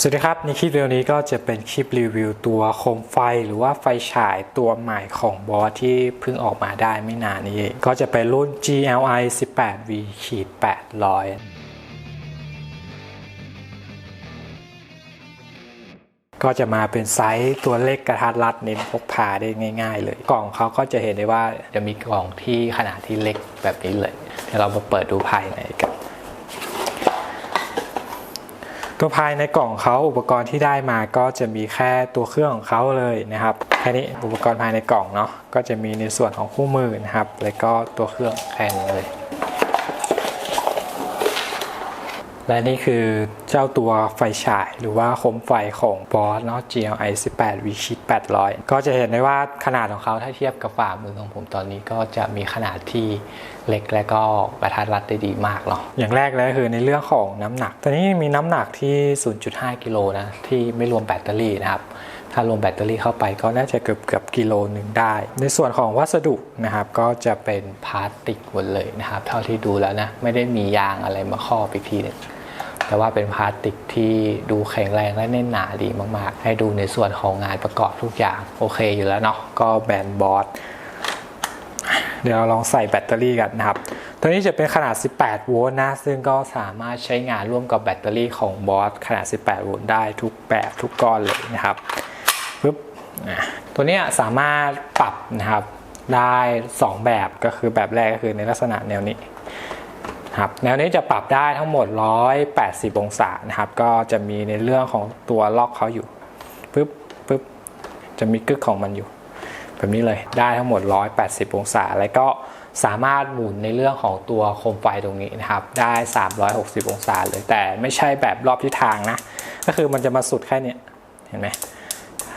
สวัสดีครับ ในคลิปวิดีโอนี้ก็จะเป็นคลิปรีวิวตัวโคมไฟหรือว่าไฟฉายตัวใหม่ของบอสที่เพิ่งออกมาได้ไม่นานนี้ ก็จะเป็นรุ่น GLI 18V ขีด800ก็จะมาเป็นไซส์ตัวเล็กกระทัดรัดเน้นพกพาได้ง่าย ๆ เลย กล่องเขาก็จะเห็นได้ว่าจะมีกล่องที่ขนาดที่เล็กแบบนี้เลยเดี๋ยวเรามาเปิดดูภายในกัน ตัวภายในกล่องเขาอุปกรณ์ที่ได้มาก็จะมีแค่ตัวเครื่องของเขาเลยนะครับแค่นี้อุปกรณ์ภายในกล่องเนาะก็จะมีในส่วนของคู่มือนะครับ แล้วก็ตัวเครื่องแค่นี้เลย และนี่คือเจ้าตัวไฟฉายหรือว่าโคมไฟของบอสเนาะ GLI 18 V ชิด800 ก็จะเห็นได้ว่าขนาดของเขาถ้าเทียบกับฝ่ามือของผมตอนนี้ก็จะมีขนาดที่เล็กและก็กระทัดรัดได้ดีมากเนาะอย่างแรกเลยคือในเรื่องของน้ำหนัก ตอนนี้มีน้ำหนักที่ 0.5 กิโลนะ ที่ไม่รวมแบตเตอรี่นะครับถ้ารวมแบตเตอรี่เข้าไปก็น่าจะเกือบเกือบกิโลหนึ่งได้ ในส่วนของวัสดุนะครับก็จะเป็นพลาสติกหมดเลยนะครับ เท่าที่ดูแล้วนะ ไม่ได้มียางอะไรมาครอบอีกทีนึง แต่ว่าเป็นพลาสติกที่ดูแข็งแรงและแน่นหนาดีมาก ๆ ให้ดูในส่วนของงานประกอบทุกอย่าง โอเคอยู่แล้วเนาะก็แบนบอสเดี๋ยวเราลองใส่แบตเตอรี่กันนะครับ ตัวนี้จะเป็นขนาด 18 โวลต์นะ ซึ่งก็สามารถใช้งานร่วมกับแบตเตอรี่ของบอสขนาด 18 โวลต์ได้ทุกแบบทุกก้อนเลยนะครับปึ๊บตัวนี้สามารถปรับนะครับได้ 2 แบบก็คือแบบแรกก็คือในลักษณะแนวนี้ ครับแนวนี้จะปรับได้ทั้งหมด 180 องศานะครับ ก็จะมีในเรื่องของตัวล็อกเขาอยู่ปึ๊บปึ๊บจะมีกึกของมันอยู่ แบบนี้เลยได้ทั้งหมด 180 องศา แล้วก็สามารถหมุนในเรื่องของตัวโคมไฟตรงนี้นะครับ ได้ 360 องศาเลย แต่ไม่ใช่แบบรอบทิศทางนะ ก็คือมันจะมาสุดแค่นี้เห็นไหม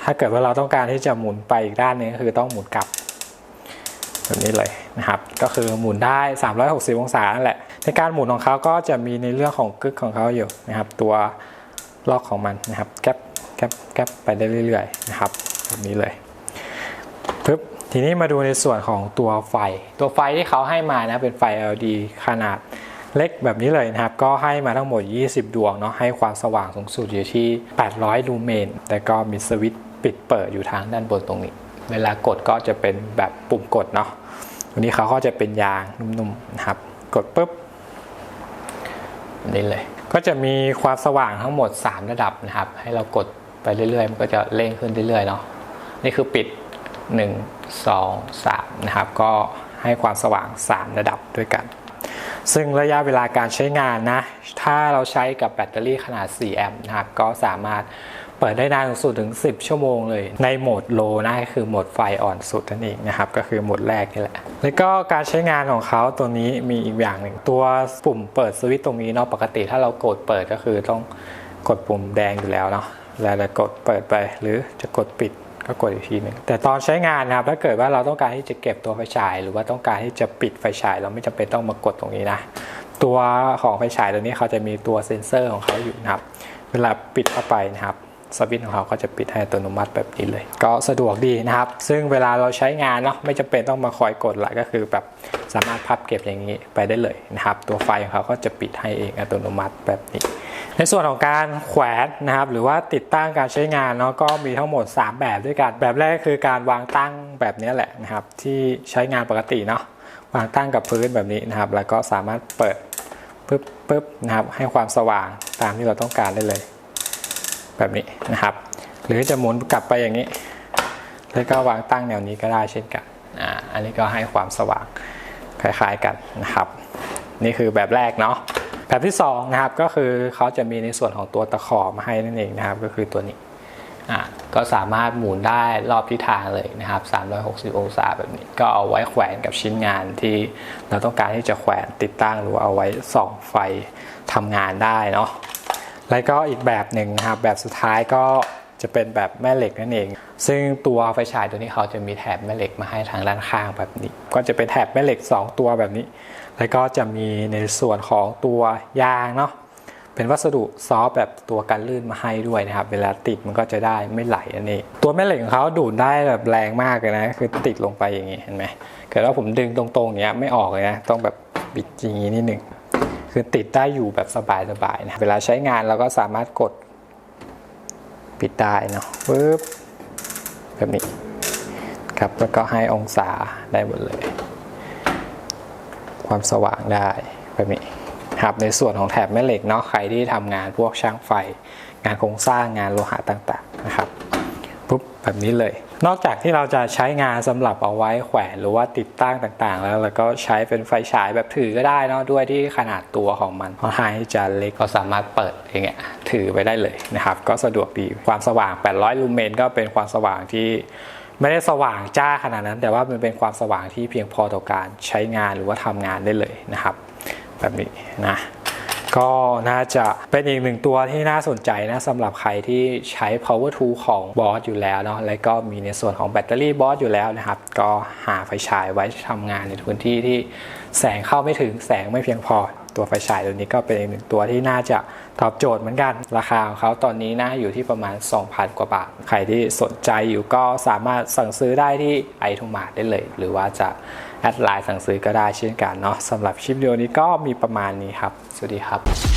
ถ้าเกิดว่าเราต้องการที่จะหมุนไปอีกด้านนึงก็คือต้องหมุนกลับ แบบนี้เลยนะครับ ก็คือหมุนได้ 360 องศานั่นแหละ ในการหมุนของเขาก็จะมีในเรื่องของกึกของเขาอยู่นะครับ ตัวล็อกของมันนะครับ แก๊ปแก๊ปแก๊ปไปได้เรื่อยๆนะครับ แบบนี้เลยปึ๊บทีนี้มาดูในส่วนของตัวไฟ ตัวไฟที่เขาให้มานะเป็นไฟ LED ขนาดเล็กแบบนี้เลยนะครับ ก็ให้มาทั้งหมด 20 ดวงเนาะให้ความสว่างสูงสุดอยู่ที่ 800 ลูเมน แต่ก็มีสวิตช์ปิดเปิดอยู่ทางด้านบนตรงนี้ เวลากดก็จะเป็นแบบปุ่มกดเนาะวันนี้เขาก็จะเป็นยางนุ่มๆนะครับ กดปุ๊บนี่เลย ก็จะมีความสว่างทั้งหมด 3 ระดับนะครับ ให้เรากดไปเรื่อยๆ มันก็จะเร่งขึ้นเรื่อยๆเนาะนี่คือปิด 1 2 3 นะครับ ก็ให้ความสว่าง 3 ระดับด้วยกัน ซึ่งระยะเวลาการใช้งานนะ ถ้าเราใช้กับแบตเตอรี่ขนาด 4 แอมป์นะครับ ก็สามารถ เปิดได้นานสุดถึง 10 ชั่วโมงเลย ในโหมดโลนะคือโหมดไฟอ่อนสุดนั่นเองนะครับ ก็คือโหมดแรกนี่แหละ แล้วก็การใช้งานของเขาตัวนี้มีอีกอย่างหนึ่ง ตัวปุ่มเปิดสวิตช์ตรงนี้เนาะปกติถ้าเรากดเปิดก็คือต้องกดปุ่มแดงอยู่แล้วเนาะแล้วเรากดเปิดไปหรือจะกดปิดก็กดอีกทีหนึ่งแต่ตอนใช้งานนะครับถ้าเกิดว่าเราต้องการที่จะเก็บตัวไฟฉาย หรือว่าต้องการที่จะปิดไฟฉาย เราไม่จำเป็นต้องมากดตรงนี้นะตัวของไฟฉายตัวนี้เขาจะมีตัวเซ็นเซอร์ของเขาอยู่นะครับ เวลาปิดเข้าไปนะครับ สวิตช์ของเขาก็จะปิดให้อัตโนมัติแบบนี้เลย ก็สะดวกดีนะครับ ซึ่งเวลาเราใช้งานเนาะไม่จำเป็นต้องมาคอยกดละก็คือแบบสามารถพับเก็บอย่างนี้ไปได้เลยนะครับ ตัวไฟของเขาก็จะปิดให้เองอัตโนมัติแบบนี้ ในส่วนของการแขวนนะครับ หรือว่าติดตั้งการใช้งานเนาะก็มีทั้งหมด 3 แบบด้วยกัน แบบแรกคือการวางตั้งแบบนี้แหละนะครับ ที่ใช้งานปกติเนาะวางตั้งกับพื้นแบบนี้นะครับ แล้วก็สามารถเปิดปึ๊บปึ๊บนะครับให้ความสว่างตามที่เราต้องการได้เลย แบบนี้นะครับ หรือจะหมุนกลับไปอย่างนี้ แล้วก็วางตั้งแนวนี้ก็ได้เช่นกันอ่าอันนี้ก็ให้ความสว่างคล้ายๆกันนะครับ นี่คือแบบแรกเนาะแบบที่2นะครับก็คือเขาจะมีในส่วนของตัวตะขอมาให้นั่นเองนะครับก็คือตัวนี้อ่าก็สามารถหมุนได้รอบทิศทางเลยนะครับ 360 องศาแบบนี้ ก็เอาไว้แขวนกับชิ้นงานที่เราต้องการที่จะแขวนติดตั้งหรือเอาไว้ส่องไฟทำงานได้เนาะ แล้วก็อีกแบบหนึ่งนะครับแบบสุดท้ายก็จะเป็นแบบแม่เหล็กนั่นเอง ซึ่งตัวไฟฉายตัวนี้เขาจะมีแถบแม่เหล็กมาให้ทางด้านข้างแบบนี้ ก็จะเป็นแถบแม่เหล็ก 2 ตัวแบบนี้ แล้วก็จะมีในส่วนของตัวยางเนาะเป็นวัสดุซอฟแบบตัวกันลื่นมาให้ด้วยนะครับ เวลาติดมันก็จะได้ไม่ไหลนั่นเองตัวแม่เหล็กของเขาดูดได้แบบแรงมากเลยนะคือติดลงไปอย่างนี้เห็นไหมเกิดว่าผมดึงตรงๆอย่างเงี้ยไม่ออกเลยนะต้องแบบบิดอย่างนี้นิดนึง คือติดได้อยู่แบบสบายๆนะเวลาใช้งานเราก็สามารถกดปิดได้เนาะปึ๊บแบบนี้ครับแล้วก็ให้องศาได้หมดเลย ความสว่างได้แบบนี้ครับในส่วนของแถบแม่เหล็กเนาะใครที่ทำงานพวกช่างไฟ งานโครงสร้างงานโลหะต่างๆนะครับปุ๊บแบบนี้เลย นอกจากที่เราจะใช้งานสำหรับเอาไว้แขวนหรือว่าติดตั้งต่างๆ แล้วเราก็ใช้เป็นไฟฉายแบบถือก็ได้เนาะด้วยที่ขนาดตัวของมันค่อนข้างจะเล็กก็สามารถเปิดอย่างเงี้ยถือไปได้เลยนะครับ ก็สะดวกดีความสว่าง 800 ลูเมนก็เป็นความสว่างที่ไม่ได้สว่างจ้าขนาดนั้น แต่ว่ามันเป็นความสว่างที่เพียงพอต่อการใช้งานหรือว่าทำงานได้เลยนะครับ แบบนี้นะ ก็น่าจะเป็นอีกหนึ่งตัวที่น่าสนใจนะสำหรับใครที่ใช้ power tool ของบอสอยู่แล้วเนาะและก็มีในส่วนของแบตเตอรี่บอสอยู่แล้วนะครับ ก็หาไฟฉายไว้ทำงานในพื้นที่ที่แสงเข้าไม่ถึงแสงไม่เพียงพอ ตัวไฟฉายตัวนี้ก็เป็นอีกหนึ่งตัวที่น่าจะตอบโจทย์เหมือนกัน ราคาของเขาตอนนี้น่าอยู่ที่ประมาณ 2,000 กว่าบาท ใครที่สนใจอยู่ก็สามารถสั่งซื้อได้ที่ไอทูมาได้เลย หรือว่าจะแอดไลน์สั่งซื้อก็ได้เช่นกันเนาะสำหรับชิปวิดีโอนี้ก็มีประมาณนี้ครับ สวัสดีครับ